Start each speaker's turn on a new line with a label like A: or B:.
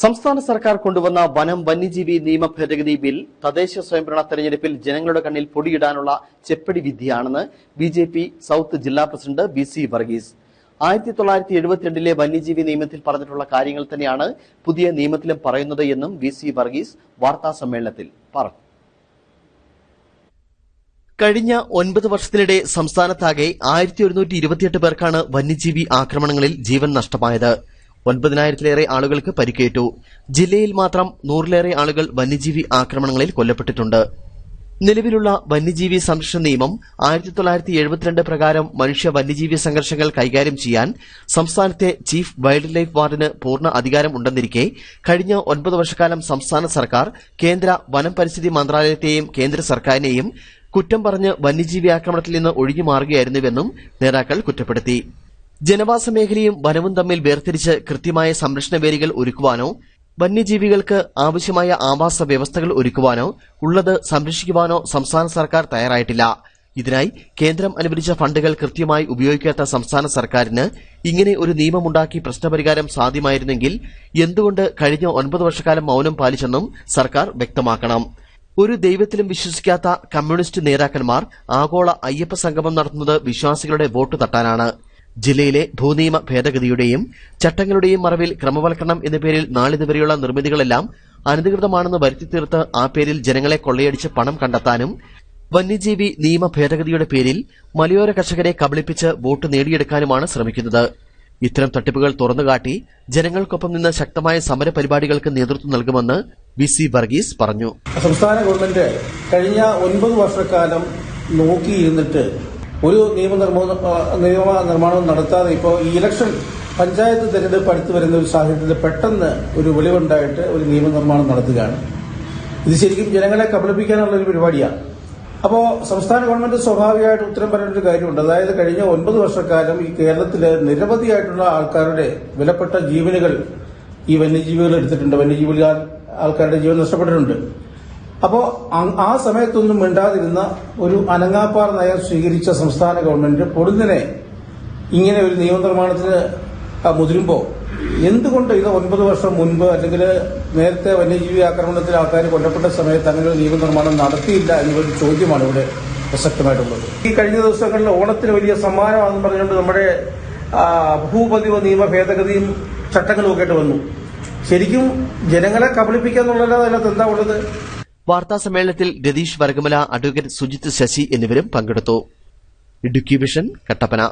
A: സംസ്ഥാന സർക്കാർ കൊണ്ടുവന്ന വനം വന്യജീവി നിയമ ഭേദഗതി ബിൽ തദ്ദേശ സ്വയംഭരണ തെരഞ്ഞെടുപ്പിൽ ജനങ്ങളുടെ കണ്ണിൽ പൊടിയിടാനുള്ള ചെപ്പടി വിദ്യയാണെന്ന് ബി ജെ പി സൌത്ത് ജില്ലാ പ്രസിഡന്റ് ബി സി വർഗീസ്. ആയിരത്തി തൊള്ളായിരത്തി എഴുപത്തിരണ്ടിലെ വന്യജീവി നിയമത്തിൽ പറഞ്ഞിട്ടുള്ള കാര്യങ്ങൾ തന്നെയാണ് പുതിയ നിയമത്തിലും പറയുന്നത് എന്നും ബി സി വർഗീസ് വാർത്താ സമ്മേളനത്തിൽ പറഞ്ഞു. കഴിഞ്ഞ ഒൻപത് വർഷത്തിനിടെ സംസ്ഥാനത്താകെ ആയിരത്തി ഒരുന്നൂറ്റി ഇരുപത്തിയെട്ട് പേർക്കാണ് വന്യജീവി ആക്രമണങ്ങളിൽ ജീവൻ നഷ്ടമായത്. ഒൻപതിനായിരത്തിലേറെ ആളുകൾക്ക് പരിക്കേറ്റു. ജില്ലയിൽ മാത്രം നൂറിലേറെ ആളുകൾ വന്യജീവി ആക്രമണങ്ങളിൽ കൊല്ലപ്പെട്ടിട്ടുണ്ട്. നിലവിലുള്ള വന്യജീവി സംരക്ഷണ നിയമം ആയിരത്തി തൊള്ളായിരത്തി എഴുപത്തിരണ്ട് പ്രകാരം മനുഷ്യ വന്യജീവി സംഘർഷങ്ങൾ കൈകാര്യം ചെയ്യാൻ സംസ്ഥാനത്തെ ചീഫ് വൈൽഡ് ലൈഫ് വാർഡിന് പൂർണ അധികാരം ഉണ്ടെന്നിരിക്കെ കഴിഞ്ഞ ഒൻപത് വർഷക്കാലം സംസ്ഥാന സർക്കാർ കേന്ദ്ര വനം പരിസ്ഥിതി മന്ത്രാലയത്തെയും കേന്ദ്ര സർക്കാരിനെയും കുറ്റം പറഞ്ഞ് വന്യജീവി ആക്രമണത്തിൽ നിന്ന് ഒഴിഞ്ഞു മാറുകയായിരുന്നുവെന്നും നേതാക്കൾ കുറ്റപ്പെടുത്തി. ജനവാസ മേഖലയും വനവും തമ്മിൽ വേർതിരിച്ച് കൃത്യമായ സംരക്ഷണ വേലികൾ ഒരുക്കുവാനോ വന്യജീവികൾക്ക് ആവശ്യമായ ആവാസ വ്യവസ്ഥകൾ ഒരുക്കുവാനോ ഉള്ളത് സംരക്ഷിക്കുവാനോ സംസ്ഥാന സർക്കാർ തയ്യാറായിട്ടില്ല. ഇതിനായി കേന്ദ്രം അനുവദിച്ച ഫണ്ടുകൾ കൃത്യമായി ഉപയോഗിക്കാത്ത സംസ്ഥാന സർക്കാരിന് ഇങ്ങനെ ഒരു നിയമമുണ്ടാക്കി പ്രശ്നപരിഹാരം സാധ്യമായിരുന്നെങ്കിൽ എന്തുകൊണ്ട് കഴിഞ്ഞ ഒൻപത് വർഷക്കാലം മൌനം പാലിച്ചെന്നും സർക്കാർ വ്യക്തമാക്കണം. ഒരു ദൈവത്തിലും വിശ്വസിക്കാത്ത കമ്മ്യൂണിസ്റ്റ് നേതാക്കന്മാർ ആഗോള അയ്യപ്പ സംഗമം നടത്തുന്നത് വിശ്വാസികളുടെ വോട്ട് തട്ടാനാണ്. ജില്ലയിലെ ഭൂനിയമ ഭേദഗതിയുടെയും ചട്ടങ്ങളുടെയും മറവിൽ ക്രമവൽക്കരണം എന്ന പേരിൽ നാളിതുവരെയുള്ള നിർമ്മിതികളെല്ലാം അനധികൃതമാണെന്ന് വരുത്തിത്തീർത്ത് ആ പേരിൽ ജനങ്ങളെ കൊള്ളയടിച്ച് പണം കണ്ടെത്താനും വന്യജീവി നിയമ ഭേദഗതിയുടെ പേരിൽ മലയോര കർഷകരെ കബളിപ്പിച്ച് വോട്ട് നേടിയെടുക്കാനുമാണ് ശ്രമിക്കുന്നത്. ഇത്തരം തട്ടിപ്പുകൾ തുറന്നുകാട്ടി ജനങ്ങൾക്കൊപ്പം നിന്ന് ശക്തമായ സമര പരിപാടികൾക്ക് നേതൃത്വം നൽകുമെന്ന് വി സി വർഗീസ് പറഞ്ഞു.
B: സംസ്ഥാന ഗവൺമെന്റ് കഴിഞ്ഞ ഒൻപത് വർഷക്കാലം നോക്കിയിരുന്നിട്ട് ഒരു നിയമനിർമ്മ നിയമ നിർമ്മാണം നടത്താതെ ഇപ്പോൾ ഈ ഇലക്ഷൻ പഞ്ചായത്ത് തെരഞ്ഞെടുപ്പ് അടുത്ത് വരുന്ന ഒരു സാഹചര്യത്തിൽ പെട്ടെന്ന് ഒരു വെളിവുണ്ടായിട്ട് ഒരു നിയമനിർമ്മാണം നടത്തുകയാണ്. ഇത് ശരിക്കും ജനങ്ങളെ കബളിപ്പിക്കാനുള്ള ഒരു പരിപാടിയാണ് അപ്പോൾ സംസ്ഥാന ഗവൺമെന്റ് സ്വാഭാവികമായിട്ട് ഉത്തരം പറയേണ്ട ഒരു കാര്യമുണ്ട്. അതായത് കഴിഞ്ഞ ഒൻപത് വർഷക്കാലം ഈ കേരളത്തിലെ നിരവധിയായിട്ടുള്ള ആൾക്കാരുടെ വിലപ്പെട്ട ജീവനുകൾ ഈ വന്യജീവികൾ എടുത്തിട്ടുണ്ട്. വന്യജീവികൾ ആൾക്കാരുടെ ജീവൻ നഷ്ടപ്പെട്ടിട്ടുണ്ട്. അപ്പോ ആ സമയത്തൊന്നും മിണ്ടാതിരുന്ന ഒരു അനങ്ങാപ്പാറ നയം സ്വീകരിച്ച സംസ്ഥാന ഗവൺമെന്റ് പൊടുന്നിനെ ഇങ്ങനെ ഒരു നിയമനിർമ്മാണത്തിന് മുതിരുമ്പോ എന്തുകൊണ്ട് ഇത് ഒൻപത് വർഷം മുൻപ് അല്ലെങ്കിൽ നേരത്തെ വന്യജീവി ആക്രമണത്തിൽ ആൾക്കാർ കൊല്ലപ്പെട്ട സമയത്ത് അങ്ങനെ ഒരു നിയമനിർമ്മാണം നടത്തിയില്ല എന്നൊരു ചോദ്യമാണ് ഇവിടെ പ്രസക്തമായിട്ടുള്ളത്. ഈ കഴിഞ്ഞ ദിവസങ്ങളിൽ ഓണത്തിന് വലിയ സമ്മാനമാണെന്ന് പറഞ്ഞുകൊണ്ട് നമ്മുടെ ഭൂപതിവ് നിയമ ഭേദഗതിയും ചട്ടങ്ങളും ഒക്കെ ആയിട്ട് വന്നു. ശരിക്കും ജനങ്ങളെ കബളിപ്പിക്കുക എന്നുള്ളതല്ലാതെ അതിനകത്ത് എന്താ ഉള്ളത്?
A: വാർത്താ സമ്മേളനത്തിൽ രതീഷ് വരകമല അഡ്വക്കേറ്റ് സുജിത് ശശി എന്നിവരും പങ്കെടുത്തു. ഇടുക്കി വിഷൻ കട്ടപ്പന.